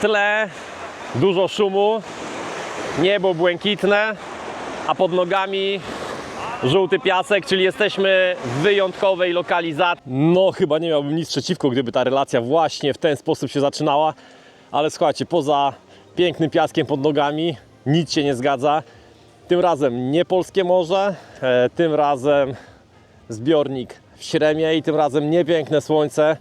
tle dużo szumu, niebo błękitne, a pod nogami żółty piasek, czyli jesteśmy w wyjątkowej lokalizacji. No, chyba nie miałbym nic przeciwko, gdyby ta relacja właśnie w ten sposób się zaczynała, ale słuchajcie, poza pięknym piaskiem pod nogami nic się nie zgadza. Tym razem nie polskie morze, e, tym razem zbiornik w Śremie i tym razem nie piękne słońce,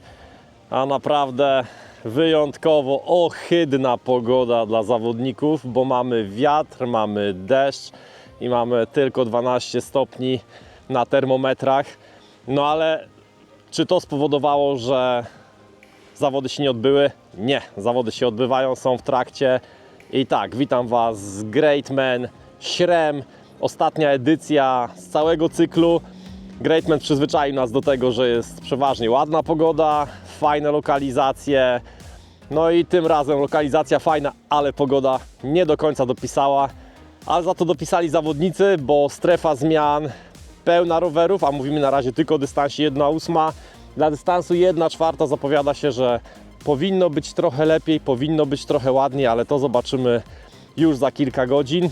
a naprawdę wyjątkowo ohydna pogoda dla zawodników, bo mamy wiatr, mamy deszcz i mamy tylko 12 stopni na termometrach. No ale czy to spowodowało, że zawody się nie odbyły? Nie, zawody się odbywają, są w trakcie. I tak, witam Was z Greatman Śrem, ostatnia edycja z całego cyklu. Greatman przyzwyczaił nas do tego, że jest przeważnie ładna pogoda, fajne lokalizacje. No i tym razem lokalizacja fajna, ale pogoda nie do końca dopisała. Ale za to dopisali zawodnicy, bo strefa zmian pełna rowerów, a mówimy na razie tylko o dystansie 1,8. Dla dystansu 1,4 zapowiada się, że powinno być trochę lepiej, powinno być trochę ładniej, ale to zobaczymy już za kilka godzin.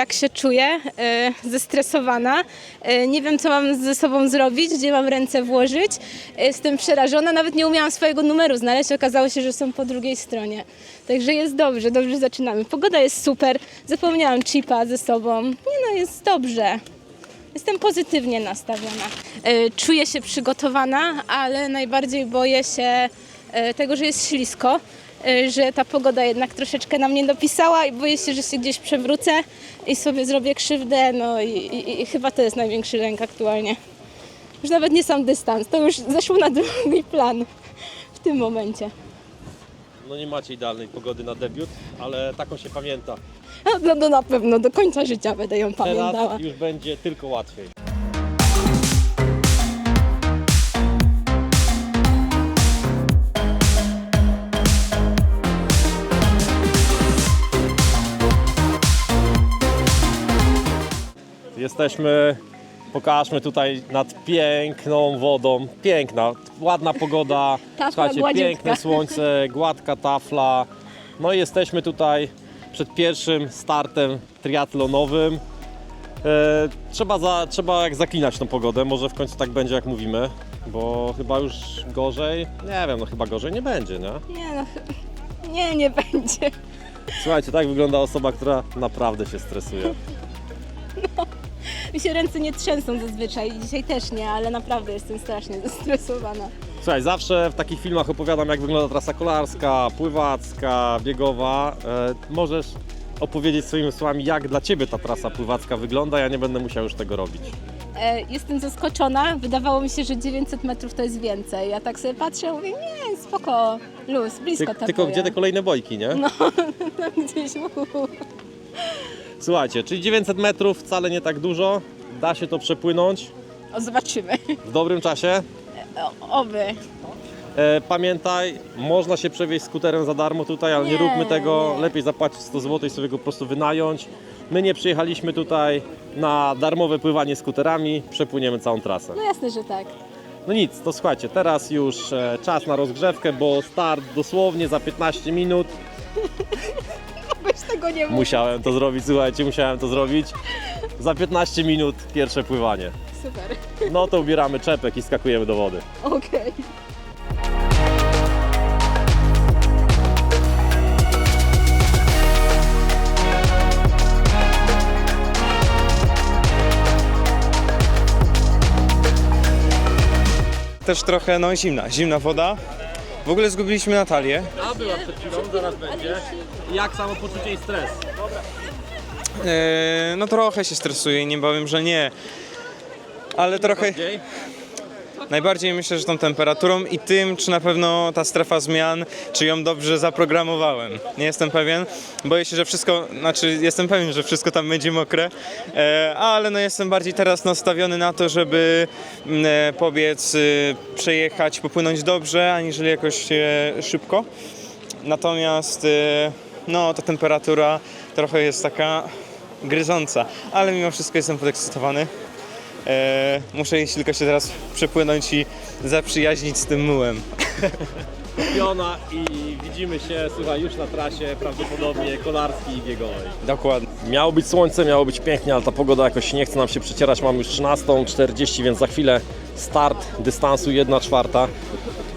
Jak się czuję? E, Zestresowana. E, Nie wiem, co mam ze sobą zrobić, gdzie mam ręce włożyć. E, Jestem przerażona, nawet nie umiałam swojego numeru znaleźć. Okazało się, że są po drugiej stronie. Także jest dobrze, dobrze zaczynamy. Pogoda jest super. Zapomniałam chipa ze sobą. Nie no, jest dobrze. Jestem pozytywnie nastawiona. Czuję się przygotowana, ale najbardziej boję się tego, że jest ślisko, że ta pogoda jednak troszeczkę nam nie dopisała i boję się, że się gdzieś przewrócę i sobie zrobię krzywdę. No i, i, i chyba to jest największy lęk aktualnie. Już nawet nie sam dystans, to już zeszło na drugi plan w tym momencie. No nie macie idealnej pogody na debiut, ale taką się pamięta. No, no, no na pewno, do końca życia będę ją pamiętała. Teraz już będzie tylko łatwiej. Jesteśmy, pokażmy tutaj nad piękną wodą. Piękna, ładna pogoda. Tafla Słuchajcie, gładziutka. piękne słońce, gładka tafla. No i jesteśmy tutaj przed pierwszym startem triatlonowym. E, trzeba, za, trzeba jak zaklinać tą pogodę, może w końcu tak będzie jak mówimy, bo chyba już gorzej, nie wiem, no chyba gorzej nie będzie, nie? Nie no, nie, nie będzie. Słuchajcie, tak wygląda osoba, która naprawdę się stresuje. Mi się ręce nie trzęsą zazwyczaj, dzisiaj też nie, ale naprawdę jestem strasznie zestresowana. Słuchaj, zawsze w takich filmach opowiadam, jak wygląda trasa kolarska, pływacka, biegowa. E, możesz opowiedzieć swoimi słowami, jak dla Ciebie ta trasa pływacka wygląda, ja nie będę musiał już tego robić. E, jestem zaskoczona, wydawało mi się, że 900 metrów to jest więcej. Ja tak sobie patrzę, mówię, nie, spoko, luz, blisko Ty, ta tylko gdzie te kolejne bojki, nie? No, gdzieś, uhu. Słuchajcie, czyli 900 metrów wcale nie tak dużo, da się to przepłynąć O, zobaczymy. w dobrym czasie. O, oby. E, pamiętaj, można się przewieźć skuterem za darmo tutaj, ale nie, Nie, róbmy tego. nie. Lepiej zapłacić 100 zł i sobie go po prostu wynająć. My nie przyjechaliśmy tutaj na darmowe pływanie skuterami, przepłyniemy całą trasę. No jasne, że tak. No nic, to słuchajcie, teraz już e, czas na rozgrzewkę, bo start dosłownie za 15 minut. Byś tego nie mógł. Musiałem to zrobić, słuchajcie, musiałem to zrobić. Za 15 minut pierwsze pływanie. Super. No to ubieramy czepek i skakujemy do wody. Okej. Też trochę, no zimna, zimna woda. W ogóle zgubiliśmy Natalię. A była przed chwilą, zaraz będzie. Jak samopoczucie i stres? Eee, no trochę się stresuję, nie powiem, że nie. Ale trochę, Gdzie? Najbardziej myślę, że tą temperaturą i tym, czy na pewno ta strefa zmian, czy ją dobrze zaprogramowałem. Nie jestem pewien. Boję się, że wszystko, znaczy jestem pewien, że wszystko tam będzie mokre, e, ale no jestem bardziej teraz nastawiony na to, żeby mm, e, pobiec, y, przejechać, popłynąć dobrze, aniżeli jakoś szybko. Natomiast e, no, ta temperatura trochę jest taka gryząca, ale mimo wszystko jestem podekscytowany. E, muszę jeśli tylko się teraz przepłynąć i zaprzyjaźnić z tym mułem. Piona i widzimy się, słuchaj, już na trasie prawdopodobnie kolarskiej i biegowej. Dokładnie. Miało być słońce, miało być pięknie, ale ta pogoda jakoś nie chce nam się przecierać. Mamy już 13.40, więc za chwilę start dystansu 1 czwarta.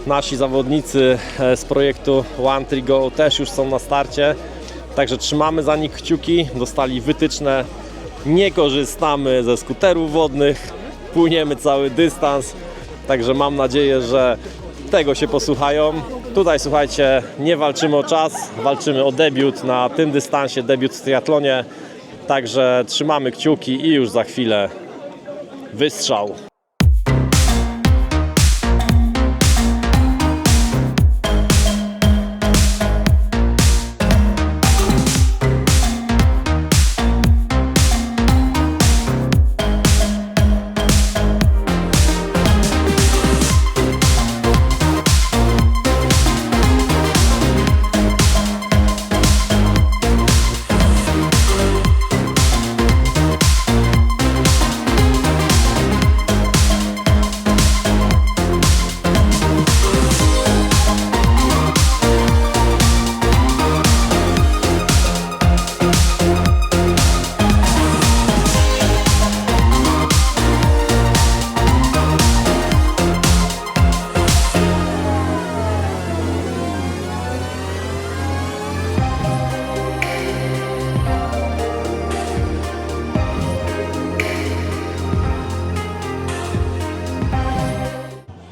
Nasi zawodnicy e, z projektu One Tree Go też już są na starcie, także trzymamy za nich kciuki. Dostali wytyczne, nie korzystamy ze skuterów wodnych, płyniemy cały dystans, także mam nadzieję, że tego się posłuchają. Tutaj słuchajcie, nie walczymy o czas, walczymy o debiut na tym dystansie, debiut w triatlonie. Także trzymamy kciuki i już za chwilę wystrzał.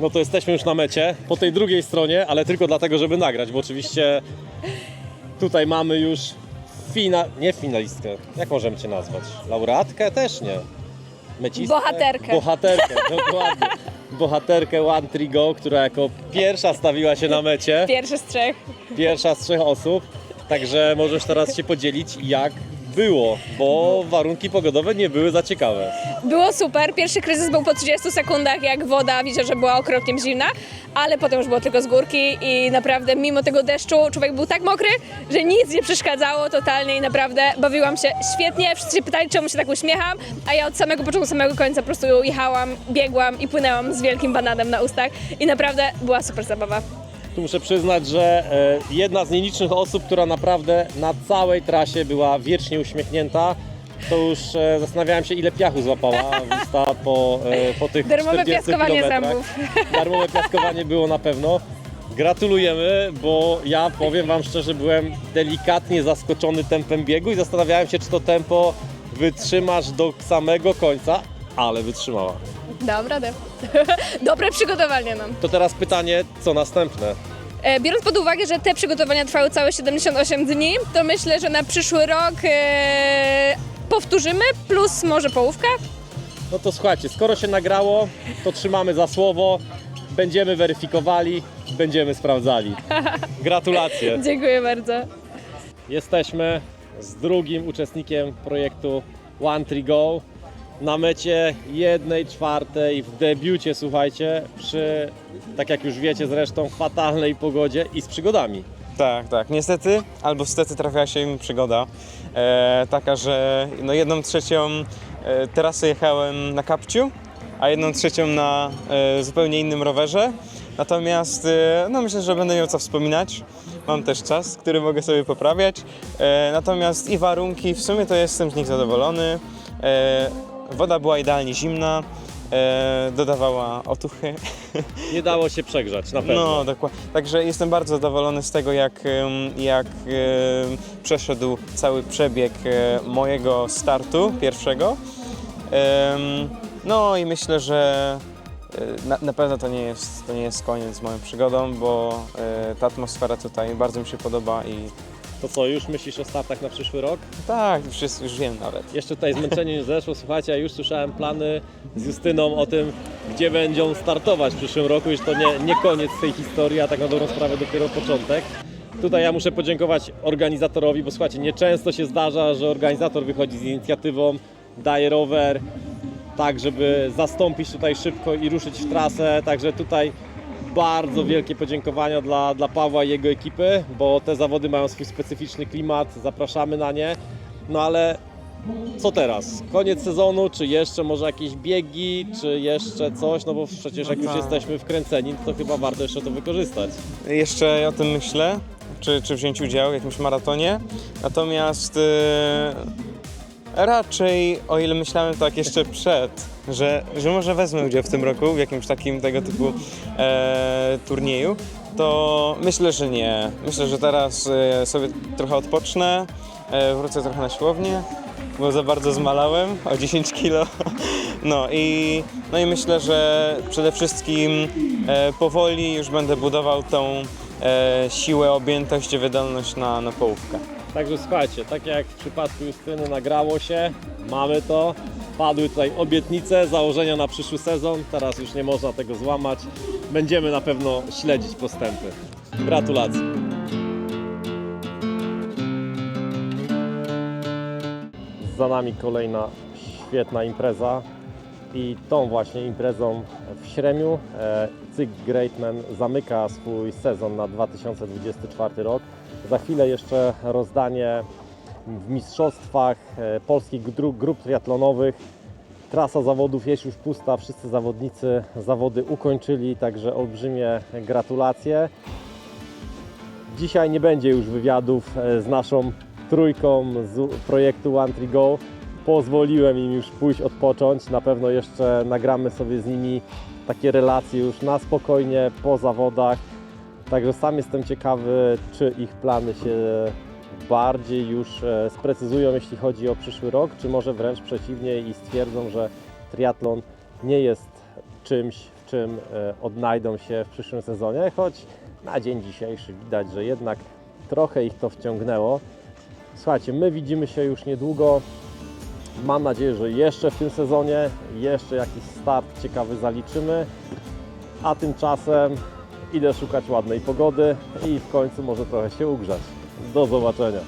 No to jesteśmy już na mecie, po tej drugiej stronie, ale tylko dlatego, żeby nagrać, bo oczywiście tutaj mamy już fina... nie finalistkę, jak możemy Cię nazwać? Laureatkę? Też nie. Mecistkę? Bohaterkę. Bohaterkę, dokładnie. Bohaterkę One Tree Go, która jako pierwsza stawiła się na mecie, Pierwszy z trzech. pierwsza z trzech osób, także możesz teraz się podzielić jak było, bo warunki pogodowe nie były za ciekawe. Było super. Pierwszy kryzys był po 30 sekundach, jak woda, widzę, że była okropnie zimna, ale potem już było tylko z górki i naprawdę mimo tego deszczu człowiek był tak mokry, że nic nie przeszkadzało totalnie i naprawdę bawiłam się świetnie. Wszyscy się pytali, czemu się tak uśmiecham, a ja od samego początku, samego końca po prostu jechałam, biegłam i płynęłam z wielkim bananem na ustach i naprawdę była super zabawa. Tu muszę przyznać, że e, jedna z nielicznych osób, która naprawdę na całej trasie była wiecznie uśmiechnięta, to już e, zastanawiałem się, ile piachu złapała w usta po, e, po tych Darmowe 40 piaskowanie zębów. Darmowe piaskowanie było na pewno. Gratulujemy, bo ja powiem Wam szczerze, byłem delikatnie zaskoczony tempem biegu i zastanawiałem się, czy to tempo wytrzymasz do samego końca, ale wytrzymała. Dobra, do. Dobre przygotowanie nam. To teraz pytanie, co następne? E, Biorąc pod uwagę, że te przygotowania trwały całe 78 dni, to myślę, że na przyszły rok e, powtórzymy, plus może połówka. No to słuchajcie, skoro się nagrało, to trzymamy za słowo, będziemy weryfikowali, będziemy sprawdzali. Gratulacje. Dziękuję bardzo. Jesteśmy z drugim uczestnikiem projektu One Tree Go na mecie jednej czwartej w debiucie, słuchajcie, przy, tak jak już wiecie zresztą, fatalnej pogodzie i z przygodami. Tak, tak. Niestety, albo stety trafiła się mi przygoda. E, taka, że no jedną trzecią e, trasy jechałem na kapciu, a jedną trzecią na e, zupełnie innym rowerze. Natomiast e, no myślę, że będę miał co wspominać. Mam też czas, który mogę sobie poprawiać. E, natomiast i warunki, w sumie to jestem z nich zadowolony. E, woda była idealnie zimna, e, dodawała otuchy. Nie dało się przegrzać, na pewno. No, dokładnie. Także jestem bardzo zadowolony z tego, jak, em, jak em, przeszedł cały przebieg e, mojego startu pierwszego. Em, No i myślę, że e, na, na pewno to nie, jest, to nie jest koniec z moją przygodą, bo e, ta atmosfera tutaj bardzo mi się podoba i To co, już myślisz o startach na przyszły rok? Tak, już, jest, już wiem nawet. Jeszcze tutaj zmęczenie nie zeszło, słuchajcie, ja już słyszałem plany z Justyną o tym, gdzie będą startować w przyszłym roku, już to nie, nie koniec tej historii, a tak na dobrą sprawę dopiero początek. Tutaj ja muszę podziękować organizatorowi, bo słuchajcie, nieczęsto się zdarza, że organizator wychodzi z inicjatywą, daje rower, tak żeby zastąpić tutaj szybko i ruszyć w trasę, także tutaj bardzo wielkie podziękowania dla, dla Pawła i jego ekipy, bo te zawody mają swój specyficzny klimat, zapraszamy na nie, no ale co teraz? Koniec sezonu, czy jeszcze może jakieś biegi, czy jeszcze coś? No bo przecież jak już tak. jesteśmy wkręceni, to chyba warto jeszcze to wykorzystać. Jeszcze o tym myślę, czy, czy wziąć udział w jakimś maratonie. Natomiast e, raczej, o ile myślałem tak jeszcze przed, że, że może wezmę udział w tym roku w jakimś takim tego typu e, turnieju, to myślę, że nie. Myślę, że teraz e, sobie trochę odpocznę, e, wrócę trochę na siłownię, bo za bardzo zmalałem o 10 kilo. No i, no i myślę, że przede wszystkim e, powoli już będę budował tą e, siłę, objętość i wydolność na, na połówkę. Także słuchajcie, tak jak w przypadku Justyny nagrało się, mamy to. Padły tutaj obietnice, założenia na przyszły sezon. Teraz już nie można tego złamać. Będziemy na pewno śledzić postępy. Gratulacje. Za nami kolejna świetna impreza i tą właśnie imprezą w Śremiu e, Cyk Greatman zamyka swój sezon na 2024 rok. Za chwilę jeszcze rozdanie w mistrzostwach e, polskich grup triatlonowych. Trasa zawodów jest już pusta, wszyscy zawodnicy zawody ukończyli, także olbrzymie gratulacje. Dzisiaj nie będzie już wywiadów e, z naszą trójką z projektu One Tree Go. Pozwoliłem im już pójść odpocząć. Na pewno jeszcze nagramy sobie z nimi takie relacje już na spokojnie po zawodach. Także sam jestem ciekawy, czy ich plany się bardziej już e, sprecyzują, jeśli chodzi o przyszły rok, czy może wręcz przeciwnie i stwierdzą, że triatlon nie jest czymś, w czym e, odnajdą się w przyszłym sezonie, choć na dzień dzisiejszy widać, że jednak trochę ich to wciągnęło. Słuchajcie, my widzimy się już niedługo. Mam nadzieję, że jeszcze w tym sezonie, jeszcze jakiś start ciekawy zaliczymy. A tymczasem idę szukać ładnej pogody i w końcu może trochę się ugrzać. Do zobaczenia.